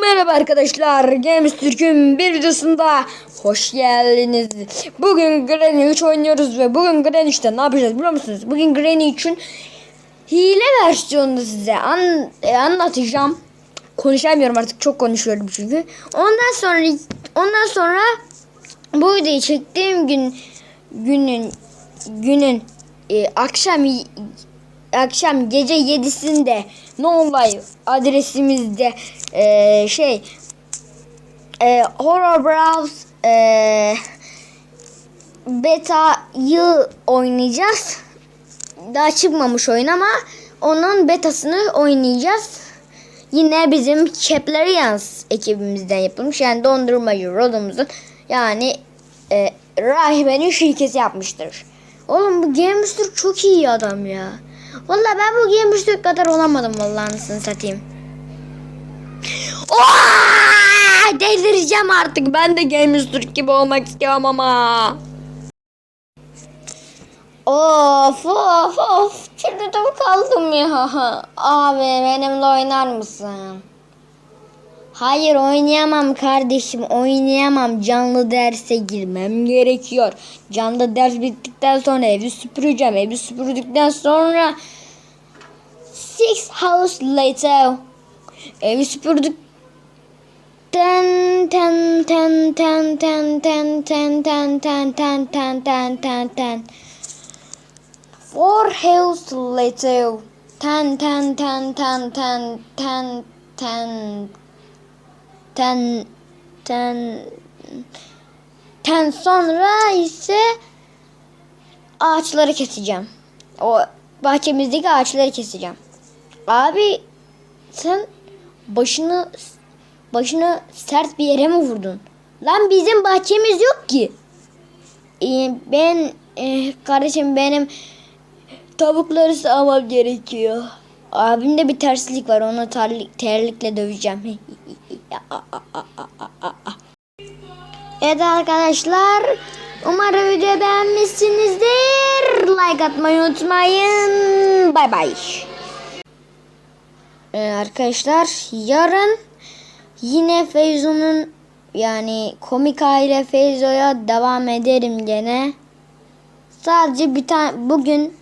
Merhaba arkadaşlar. Games Türk'ün bir videosunda hoş geldiniz. Bugün Granny 3 oynuyoruz ve bugün Granny 3'te ne yapacağız biliyor musunuz? Bugün Granny 3'ün hile versiyonunu size an, e, anlatacağım. Konuşamıyorum artık çok konuşuyorum çünkü. Ondan sonra ondan sonra bu videoyu çektiğim gün günün günün e, akşam akşam gece 7'sinde No Live adresimizde e, şey e, Horror Browse e, beta'yı oynayacağız. Daha çıkmamış oyun ama onun betasını oynayacağız. Yine bizim Chaplerians ekibimizden yapılmış. Yani dondurmacı rodumuzun yani e, rahibenin şirketi yapmıştır. Oğlum bu Games Türk çok iyi adam ya. Vallahi ben bu Türk kadar olamadım vallahi anasını satayım. Oha! Delireceğim artık. Ben de Games gibi olmak istiyorum ama. Of of of. Çıldırdım kaldım ya. Abi benimle oynar mısın? Hayır oynayamam kardeşim oynayamam canlı derse girmem gerekiyor. Canlı ders bittikten sonra evi süpüreceğim. Evi süpürdükten sonra six hours later evi süpürdük ten ten ten ten ten ten ten ten ten ten ten ten ten ten four hours later ten ten ten ten ten ten ten ten ten ten sonra ise ağaçları keseceğim. O bahçemizdeki ağaçları keseceğim. Abi sen başını başını sert bir yere mi vurdun? Lan bizim bahçemiz yok ki. Ee, ben e, kardeşim benim tavukları sağmam gerekiyor. Abimde bir terslik var. Onu terlik, terlikle döveceğim. evet arkadaşlar. Umarım videoyu beğenmişsinizdir. Like atmayı unutmayın. Bay bay. Ee, arkadaşlar yarın yine Feyzo'nun yani komik aile Feyzo'ya devam ederim gene. Sadece bir tane bugün